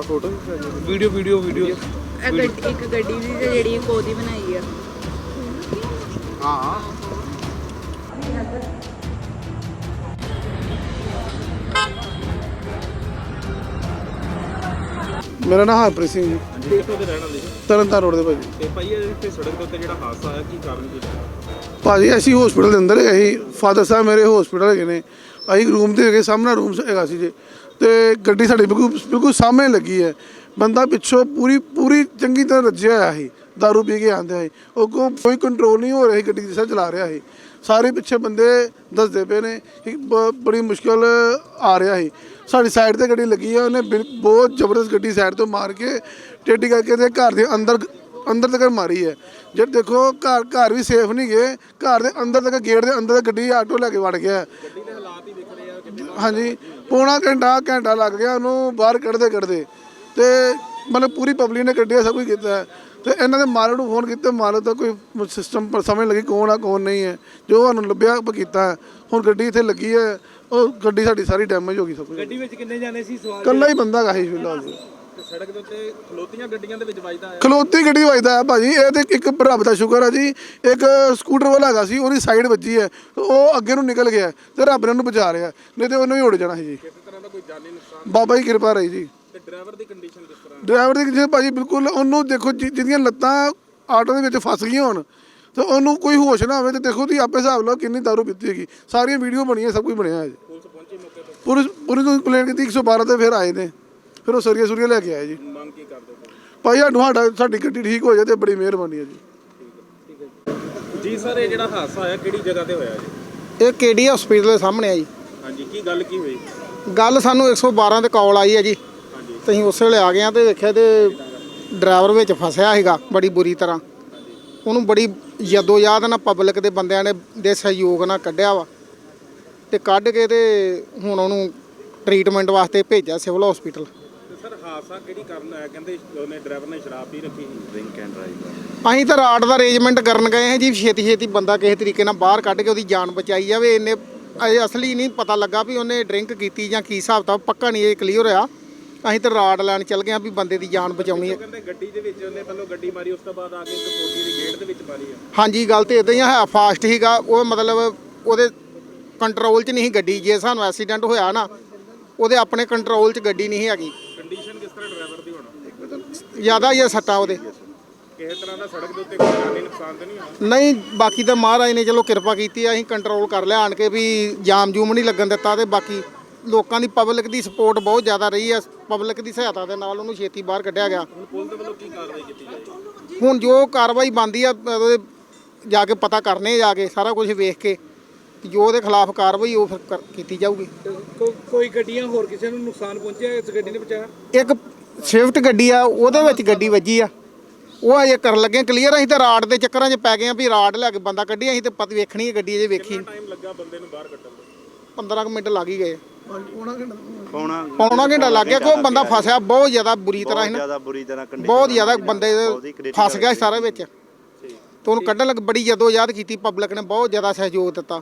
ਆ photo video video video. ਇਹ ਗੱਡ- ਇੱਕ ਗੱਡੀ ਦੀ ਤੇ ਜਿਹੜੀ ਇੱਕ ਉਹਦੀ ਬਣਾਈ ਆ। ਹਾਂ। ਮੇਰਾ ਨਾਮ ਹਰਪ੍ਰੀਤ ਸਿੰਘ ਜੀ। ਕਿੱਥੋਂ ਦੇ ਰਹਿਣ ਵਾਲੇ ਜੀ? ਤਰਨਤਾਰਨ ਰੋਡ ਦੇ ਭਾਜੀ। ਤੇ ਭਾਈ ਇਹ ਇੱਥੇ ਸੜਕ ਦੇ ਉੱਤੇ ਜਿਹੜਾ ਹਾਦਸਾ ਆਇਆ ਕੀ ਕਾਰਨ ਕੀ ਹੈ ਭਾਜੀ ਅਸੀਂ ਹਸਪੀਟਲ ਦੇ ਅੰਦਰ ਹੈਗੇ ਸੀ। ਫਾਦਰ ਸਾਹਿਬ ਮੇਰੇ ਹਸਪੀਟਲ ਹੈਗੇ ਨੇ। ਅਸੀਂ ਰੂਮ ਤੇ ਹੈਗੇ ਸਾਹਮਣੇ ਰੂਮ ਹੈਗਾ ਸੀ ਜੇ। ਤੇ ਗੱਡੀ ਸਾਡੀ ਬਿਲਕੁਲ ਬਿਲਕੁਲ ਸਾਹਮਣੇ ਲੱਗੀ ਹੈ। ਬੰਦਾ ਪਿੱਛੋਂ ਪੂਰੀ ਪੂਰੀ ਚੰਗੀ ਤਰ੍ਹਾਂ ਰੱਜਿਆ ਹੋਇਆ ਸੀ। ਦਾਰੂ ਪੀ ਕੇ ਆਂਦੇ ਸੀ। ਉਹ ਕੋ ਕੋਈ ਕੰਟਰੋਲ ਨਹੀਂ ਹੋ ਰਿਹਾ ਸੀ, ਗੱਡੀ ਜਿਸ ਤਰ੍ਹਾਂ ਚਲਾ ਰਿਹਾ ਸੀ। ਸਾਰੇ ਪਿੱਛੇ ਬੰਦੇ ਦੱਸਦੇ ਪਏ ਨੇ ਕਿ ਬ- ਬੜੀ ਮੁਸ਼ਕਲ ਆ ਰਿਹਾ ਸੀ। ਸਾਡੀ ਸਾਈਡ ਤੇ ਗੱਡੀ ਲੱਗੀ ਹੈ। ਉਹਨੇ ਬਿਲ- ਬਹੁਤ ਜ਼ਬਰਦਸਤ ਗੱਡੀ ਸਾਈਡ ਤੋਂ ਮਾਰ ਕੇ ਟੇਢੀ ਕਰਕੇ ਤੇ ਘਰ ਦੇ ਅੰਦਰ ਅੰਦਰ ਤੱਕ ਮਾਰੀ ਹੈ। ਜੇ ਦੇਖੋ ਘਰ ਘਰ ਵੀ ਸੇਫ ਨਹੀਂ ਗਏ। ਘਰ ਦੇ ਅੰਦਰ ਤੱਕ, ਗੇਟ ਦੇ ਅੰਦਰ ਤੱਕ ਗੱਡੀ ਆਟੋ ਲੈ ਕੇ ਵੜ ਗਿਆ। ਗੱਡੀ ਹਾਂਜੀ ਪੌਣਾ ਘੰਟਾ ਘੰਟਾ ਲੱਗ ਗਿਆ ਉਹਨੂੰ ਬਾਹਰ ਕੱਢਦੇ ਕੱਢਦੇ। ਤੇ ਮਤਲਬ ਪੂਰੀ ਪਬਲਿਕ ਨੇ ਕੱਢਿਆ ਸਭ ਕੁਝ ਕੀਤਾ। ਤੇ ਇਹਨਾਂ ਦੇ ਮਾਲਕ ਨੂੰ ਫੋਨ ਕੀਤੇ ਮਾਲਕ ਦਾ ਕੋਈ ਸਿਸਟਮ ਪਰ ਸਮਝ ਲੱਗੀ ਕੌਣ ਆ ਕੌਣ ਨਹੀਂ ਹੈ। ਜੋ ਸਾਨੂੰ ਲੱਭਿਆ ਆਪਾਂ ਕੀਤਾ। ਹੁਣ ਗੱਡੀ ਇੱਥੇ ਲੱਗੀ ਹੈ ਉਹ ਗੱਡੀ ਸਾਡੀ ਸਾਰੀ ਡੈਮੇਜ ਹੋ ਗਈ ਸਭ ਕੁਝ। ਗੱਡੀ ਵਿੱਚ ਕਿੰਨੇ ਜਾਣੇ ਸੀ? ਸਵਾਲ ਕੱਲਾ ਹੀ ਬੰਦਾ ਗਾ ਸੀ ਫਿਲਹਾਲ। ਸੜਕ ਦੇ ਉੱਤੇ ਖਲੋਤੀਆਂ ਗੱਡੀਆਂ ਦੇ ਵਿੱਚ ਵੱਜਦਾ ਆ ਖਲੋਤੀ ਗੱਡੀ ਵੱਜਦਾ ਹੈ ਭਾਜੀ ਇਹ ਤੇ ਇੱਕ ਰੱਬ ਦਾ ਸ਼ੁਕਰ ਹੈ ਜੀ ਇੱਕ ਸਕੂਟਰ ਵਾਲਾ ਹੈਗਾ ਸੀ ਉਹਦੀ ਸਾਈਡ ਵੱਜੀ ਹੈ ਤੇ ਉਹ ਅੱਗੇ ਨੂੰ ਨਿਕਲ ਗਿਆ ਤੇ ਰੱਬ ਨੇ ਉਹਨੂੰ ਬਚਾ ਰਿਹਾ ਨਹੀਂ ਤੇ ਉਹਨੂੰ ਹੀ ਉੜ ਜਾਣਾ ਸੀ ਜੀ। ਕਿਸੇ ਤਰ੍ਹਾਂ ਦਾ ਕੋਈ ਜਾਨੀ ਨੁਕਸਾਨ ਬਾਬਾ ਜੀ ਕਿਰਪਾ ਰਹੀ ਜੀ। ਤੇ ਡਰਾਈਵਰ ਦੀ ਕੰਡੀਸ਼ਨ ਕਿਸ ਤਰ੍ਹਾਂ? ਡਰਾਈਵਰ ਦੀ ਜੇ ਭਾਜੀ ਬਿਲਕੁਲ ਉਹਨੂੰ ਦੇਖੋ ਜਿ- ਜਿਹਦੀਆਂ ਲੱਤਾਂ ਆਟੋ ਦੇ ਵਿੱਚ ਫਸ ਗਈਆਂ ਹੋਣ ਤੇ ਉਹਨੂੰ ਕੋਈ ਹੋਸ਼ ਨਾ ਹੋਵੇ ਤੇ ਦੇਖੋ ਤੁਸੀਂ ਆਪੇ ਹਿਸਾਬ ਲਓ ਕਿੰਨੀ ਦਾਰੂ ਪੀਤੀ ਹੈਗੀ। ਸਾਰੀਆਂ ਵੀਡੀਓ ਬਣੀਆਂ ਸਭ ਕੁਝ ਬਣਿਆ ਹੈ ਜੀ। ਪੁਲਿਸ ਪਹੁੰਚੀ ਮੌਕੇ ਤੇ। ਪੁਲਿਸ ਪੁਲਿਸ ਨੂੰ ਕੰਪਲੇਂਟ ਕੀਤੀ 112 ਤੇ ਫਿਰ ਆਏ ਨੇ। ਫਿਰ ਉਹ ਸਰੀਆ ਸੁਰੀਆ ਲੈ ਕੇ ਆਏ ਜੀ। ਮੰਗ ਕੀ ਕਰਦੇ ਭਾਈ ਸਾਨੂੰ ਸਾਡਾ ਸਾਡੀ ਗੱਡੀ ਠੀਕ ਹੋ ਜਾਏ ਤੇ ਬੜੀ ਮਿਹਰਬਾਨੀ ਹੈ ਜੀ। ਜੀ ਸਰ ਇਹ ਜਿਹੜਾ ਹਾਦਸਾ ਆਇਆ ਕਿਹੜੀ ਜਗ੍ਹਾ ਤੇ ਹੋਇਆ ਜੀ? ਇਹ ਕੇਡੀ ਹਸਪੀਟਲ ਦੇ ਸਾਹਮਣੇ ਆ ਜੀ। ਹਾਂਜੀ ਕੀ ਗੱਲ ਕੀ ਹੋਈ? ਗੱਲ ਸਾਨੂੰ 112 ਤੇ ਕਾਲ ਆਈ ਹੈ ਜੀ। ਹਾਂਜੀ। ਤੇ ਅਸੀਂ ਉਸੇ ਵੇਲੇ ਆ ਗਏ ਆ ਤੇ ਵੇਖਿਆ ਤੇ ਡਰਾਈਵਰ ਵਿੱਚ ਫਸਿਆ ਹੈਗਾ ਬੜੀ ਬੁਰੀ ਤਰ੍ਹਾਂ। ਉਹਨੂੰ ਬੜੀ ਯਦੋ ਯਾਦ ਨਾਲ ਪਬਲਿਕ ਦੇ ਬੰਦਿਆਂ ਨੇ ਦੇ ਸਹਿਯੋਗ ਨਾਲ ਕੱਢਿਆ ਵਾ। ਤੇ ਕੱਢ ਕੇ ਤੇ ਹੁਣ ਉਹਨੂੰ ਟ੍ਰੀਟਮੈਂਟ ਵਾਸਤੇ ਭੇਜਿਆ ਸਿਵਲ ਹਸਪੀਟਲ। ਹਾਦਸਾ ਕਿਹੜੀ ਕਾਰਨ ਆਇਆ ਕਹਿੰਦੇ ਉਹਨੇ ਡਰਾਈਵਰ ਨੇ ਸ਼ਰਾਬ ਪੀ ਰੱਖੀ ਸੀ। ਡਰਿੰਕ ਐਂਡ ਡਰਾਈਵ ਅਸੀਂ ਤਾਂ ਰਾਡ ਦਾ ਅਰੇਂਜਮੈਂਟ ਕਰਨ ਗਏ ਹਾਂ ਜੀ ਛੇਤੀ ਛੇਤੀ ਬੰਦਾ ਕਿਸੇ ਤਰੀਕੇ ਨਾਲ ਬਾਹਰ ਕੱਢ ਕੇ ਉਹਦੀ ਜਾਨ ਬਚਾਈ ਜਾਵੇ। ਇਹਨੇ ਅਜੇ ਅਸਲੀ ਨਹੀਂ ਪਤਾ ਲੱਗਾ ਵੀ ਉਹਨੇ ਡਰਿੰਕ ਕੀਤੀ ਜਾਂ ਕੀ ਹਿਸਾਬ ਤਾਂ ਪੱਕਾ ਨਹੀਂ ਇਹ ਕਲੀਅਰ ਹੋਇਆ। ਅਸੀਂ ਤਾਂ ਰਾਡ ਲੈਣ ਚੱਲ ਗਏ ਹਾਂ ਵੀ ਬੰਦੇ ਦੀ ਜਾਨ ਬਚਾਉਣੀ ਹੈ। ਕਹਿੰਦੇ ਗੱਡੀ ਦੇ ਵਿੱਚ ਉਹਨੇ ਪਹਿਲਾਂ ਗੱਡੀ ਮਾਰੀ ਉਸ ਤੋਂ ਬਾਅਦ ਆ ਕੇ ਇੱਕ ਫੋਟੀ ਦੀ ਗੇਟ ਦੇ ਵਿੱਚ ਮਾਰੀ ਆ। ਹਾਂਜੀ ਗੱਲ ਤੇ ਇਦਾਂ ਹੀ ਆ, ਹੈ ਫਾਸਟ ਹੀਗਾ ਉਹ ਮਤਲਬ ਉਹਦੇ ਕੰਟਰੋਲ 'ਚ ਨਹੀਂ ਸੀ ਗੱਡੀ ਜੇ ਸਾਨੂੰ ਐਕਸੀਡੈਂਟ ਹੋਇਆ ਨਾ ਉਹਦੇ ਆਪਣੇ ਕੰਟਰੋਲ 'ਚ ਗੱਡੀ ਨਹੀਂ ਸੀ ਹੈਗੀ ਕੰਡੀਸ਼ਨ ਕਿਸ ਤਰ੍ਹਾਂ ਡਰਾਈਵਰ ਦੀ ਹੋਣਾ ਜ਼ਿਆਦਾ ਹੀ ਆ ਸੱਟਾਂ ਉਹਦੇ। ਕਿਸੇ ਤਰ੍ਹਾਂ ਦਾ ਸੜਕ ਦੇ ਉੱਤੇ ਕੋਈ ਜਾਨੀ ਨੁਕਸਾਨ ਤਾਂ ਨਹੀਂ ਹੋਣਾ ਨਹੀਂ ਬਾਕੀ ਤਾਂ ਮਹਾਰਾਜ ਨੇ ਚਲੋ ਕਿਰਪਾ ਕੀਤੀ ਆ ਅਸੀਂ ਕੰਟਰੋਲ ਕਰ ਲਿਆ ਆਣ ਕੇ ਵੀ ਜਾਮ ਜੂਮ ਨਹੀਂ ਲੱਗਣ ਦਿੱਤਾ ਤੇ ਬਾਕੀ ਲੋਕਾਂ ਦੀ ਪਬਲਿਕ ਦੀ ਸਪੋਰਟ ਬਹੁਤ ਜ਼ਿਆਦਾ ਰਹੀ ਆ ਪਬਲਿਕ ਦੀ ਸਹਾਇਤਾ ਦੇ ਨਾਲ ਉਹਨੂੰ ਛੇਤੀ ਬਾਹਰ ਕੱਢਿਆ ਗਿਆ। ਹੁਣ ਪੁਲਿਸ ਦੇ ਵੱਲੋਂ ਕੀ ਕਾਰਵਾਈ ਕੀਤੀ ਜਾਏਗੀ ਹੁਣ ਜੋ ਕਾਰਵਾਈ ਬਣਦੀ ਆ ਉਹਦੇ ਜਾ ਕੇ ਪਤਾ ਕਰਨੇ ਜਾ ਕੇ ਸਾਰਾ ਕੁਝ ਵੇਖ ਕੇ ਜੋ ਉਹਦੇ ਖਿਲਾਫ ਕਾਰਵਾਈ ਉਹ ਫਿਰ ਕਰ- ਕੀਤੀ ਜਾਊਗੀ। ਕੋਈ ਗੱਡੀਆਂ ਹੋਰ ਕਿਸੇ ਨੂੰ ਨੁਕਸਾਨ ਪਹੁੰਚਿਆ ਇਸ ਗੱਡੀ ਨੇ ਬਚਾਇਆ? ਇੱਕ ਸਵਿਫਟ ਗੱਡੀ ਆ ਉਹਦੇ ਵਿੱਚ ਗੱਡੀ ਵੱਜੀ ਆ। ਉਹ ਅਜੇ ਕਰਨ ਲੱਗੇ ਕਲੀਅਰ ਅਸੀਂ ਤਾਂ ਰਾਡ ਦੇ ਚੱਕਰਾਂ 'ਚ ਪੈ ਗਏ ਆ ਵੀ ਰਾਡ ਲੈ ਕੇ ਬੰਦਾ ਕੱਢੀ ਅਸੀਂ ਤੇ ਪਤ ਵੇਖਣੀ ਹੈ ਗੱਡੀ ਅਜੇ ਵੇਖੀ। ਟਾਈਮ ਲੱਗਾ ਬੰਦੇ ਨੂੰ ਬਾਹਰ ਕੱਢਣ ਨੂੰ? 15 ਕੁ ਮਿੰਟ ਲੱਗ ਹੀ ਗਏ। ਪੌਣਾ ਪੌਣਾ ਘੰਟਾ ਲੱਗ ਗਿਆ ਕੋਈ ਬੰਦਾ ਫਸਿਆ ਬਹੁਤ ਜ਼ਿਆਦਾ ਬੁਰੀ ਤਰ੍ਹਾਂ ਨਾ। ਜ਼ਿਆਦਾ ਬੁਰੀ ਤਰ੍ਹਾਂ ਕੰਡੀਸ਼ਨ ਬਹੁਤ ਜ਼ਿਆਦਾ ਬੰਦੇ ਫਸ ਗਿਆ ਸਾਰੇ ਵਿੱਚ। ਤੇ ਉਹਨੂੰ ਕੱਢਣ ਲੱਗ ਬੜੀ ਜਦੋਂ ਯਾਦ ਕੀਤੀ ਪਬਲਿਕ ਨੇ ਬਹੁਤ ਜ਼ਿਆਦਾ ਸਹਿਯੋਗ ਦਿੱਤਾ।